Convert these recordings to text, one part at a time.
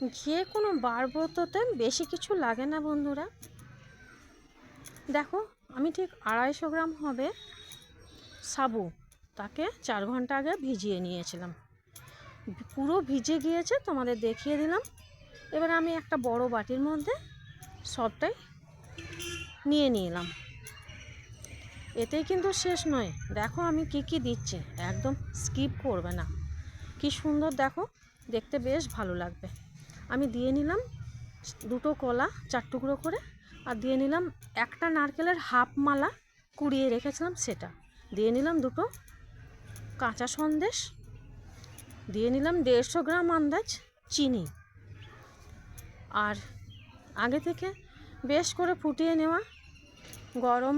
যে কোনো বার বারব্রততে বেশি কিছু লাগে না বন্ধুরা। দেখো, আমি ঠিক আড়াইশো গ্রাম হবে সাবু। তাকে চার ঘণ্টা আগে ভিজিয়ে নিয়েছিলাম। পুরো ভিজে গিয়েছে, তোমাদের দেখিয়ে দিলাম। এবার আমি একটা বড় বাটির মধ্যে সবটাই নিয়ে নিলাম। এতেই কিন্তু শেষ নয়। দেখো আমি কি কি দিচ্ছি, একদম স্কিপ করবে না। কি সুন্দর দেখো, দেখতে বেশ ভালো লাগবে। আমি দিয়ে নিলাম দুটো কলা, চার টুকরো করে, আর দিয়ে নিলাম একটা নারকেলের হাফ মালা কুড়িয়ে রেখেছিলাম সেটা। দিয়ে নিলাম দুটো কাঁচা সন্দেশ, দিয়ে নিলাম দেড়শো গ্রাম আন্দাজ চিনি। আর আগে থেকে বেশ করে ফুটিয়ে নেওয়া গরম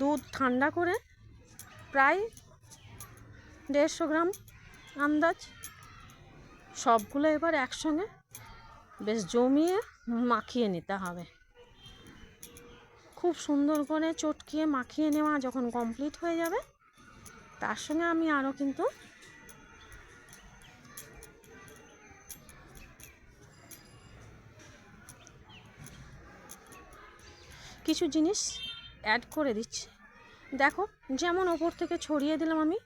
দুধ ঠান্ডা করে প্রায় দেড়শো গ্রাম আন্দাজ, সবগুলো এবার একসঙ্গে বেশ জমিয়ে মাখিয়ে নিতে হবে। খুব সুন্দর করে চটকিয়ে মাখিয়ে নেওয়া যখন কমপ্লিট হয়ে যাবে, তার সঙ্গে আমি আরও কিন্তু কিছু জিনিস অ্যাড করে দিচ্ছি। দেখো, যেমন ওপর থেকে ছড়িয়ে দিলাম আমি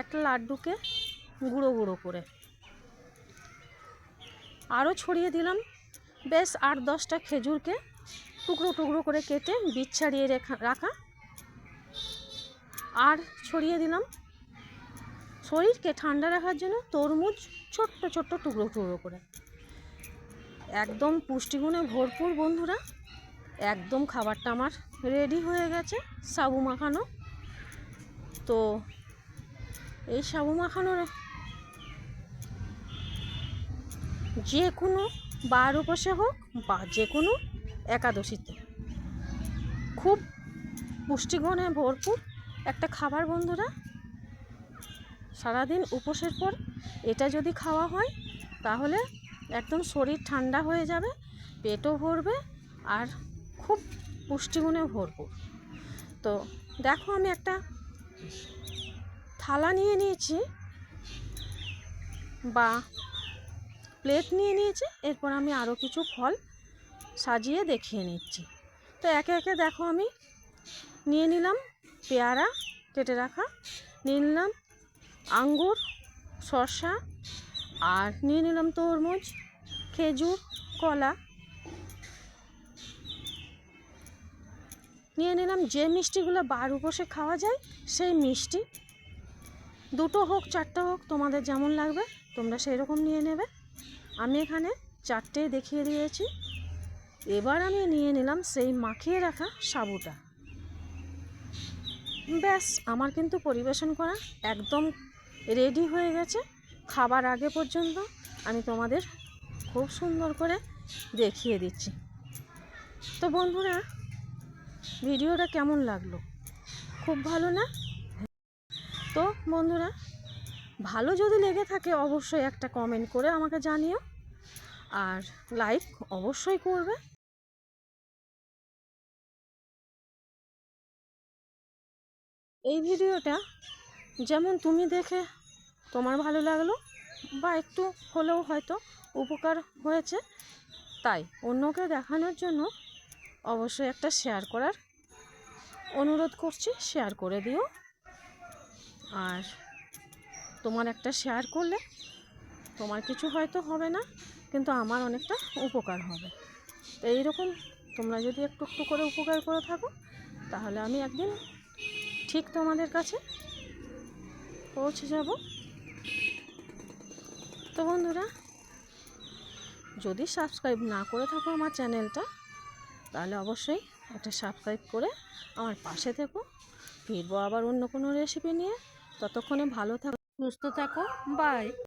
একটা লাড্ডুকে গুঁড়ো গুঁড়ো করে। আরও ছড়িয়ে দিলাম। বেশ আট দশটা খেজুরকে টুকরো টুকরো করে কেটে বীজ ছাড়িয়ে রেখা, রাখা। আর ছড়িয়ে দিলাম শরীরকে ঠান্ডা রাখার জন্য তরমুজ ছোট্ট ছোট্ট টুকরো টুকরো করে। একদম পুষ্টিগুণে ভরপুর বন্ধুরা, একদম খাবারটা আমার রেডি হয়ে গেছে, সাবু মাখানো। তো এই সাবু মাখানোর যে কোনো বার উপসে হোক বা যে কোনো একাদশীতে। খুব পুষ্টিগুণে ভরপুর একটা খাবার বন্ধুরা, সারাদিন উপোসের পর এটা যদি খাওয়া হয়, তাহলে একদম শরীর ঠান্ডা হয়ে যাবে, পেটও ভরবে আর খুব পুষ্টিগুণে ভরপুর। তো দেখো আমি একটা থালা নিয়ে নিয়েছি বা প্লেট নিয়ে নিয়েছি, এরপর আমি আরও কিছু ফল সাজিয়ে দেখিয়ে নিচ্ছি। তো একে একে দেখো আমি, নিয়ে নিলাম পেয়ারা কেটে রাখা, নিয়ে নিলাম আঙ্গুর, শসা, আর নিয়ে নিলাম তরমুজ, খেজুর, কলা। নিয়ে নিলাম যে মিষ্টিগুলো বার উপসে খাওয়া যায়, সেই মিষ্টি। দুটো হোক, চারটে হোক, তোমাদের যেমন লাগবে, তোমরা সেই রকম নিয়ে নেবে। আমি এখানে চারটে দেখিয়ে দিয়েছি। এবার আমি নিয়ে নিলাম সেই মাখিয়ে রাখা সাবুটা। ব্যাস, আমার কিন্তু পরিবেশন করা একদম রেডি হয়ে গেছে। খাবার আগে পর্যন্ত আমি তোমাদের খুব সুন্দর করে দেখিয়ে দিচ্ছি। তো বন্ধুরা, ভিডিওটা কেমন লাগল? খুব ভালো না? তো বন্ধুরা ভালো যদি লেগে থাকে অবশ্যই একটা কমেন্ট করে আমাকে জানিও। আর লাইক অবশ্যই করবে। এই ভিডিওটা যেমন তুমি দেখে তোমার ভালো লাগল বা একটু হলেও হয়তো উপকার হয়েছে, তাই অন্যকে দেখানোর জন্য অবশ্যই একটা শেয়ার করার অনুরোধ করছি শেয়ার করে দিও। আর তোমার একটা শেয়ার করলে তোমার কিছু হয়তো হবে না, কিন্তু আমার অনেকটা উপকার হবে। তো এইরকম তোমরা যদি একটু একটু করে উপকার করে থাকো, তাহলে আমি একদিন ঠিক তোমাদের কাছে পৌঁছে যাব। তো বন্ধুরা, যদি সাবস্ক্রাইব না করে থাকো আমার চ্যানেলটা, তাহলে অবশ্যই একটা সাবস্ক্রাইব করে আমার পাশে থেকো। ফিরবো আবার অন্য কোনো রেসিপি নিয়ে। ততক্ষণে ভালো থাকো। সুস্থ থাকো বাই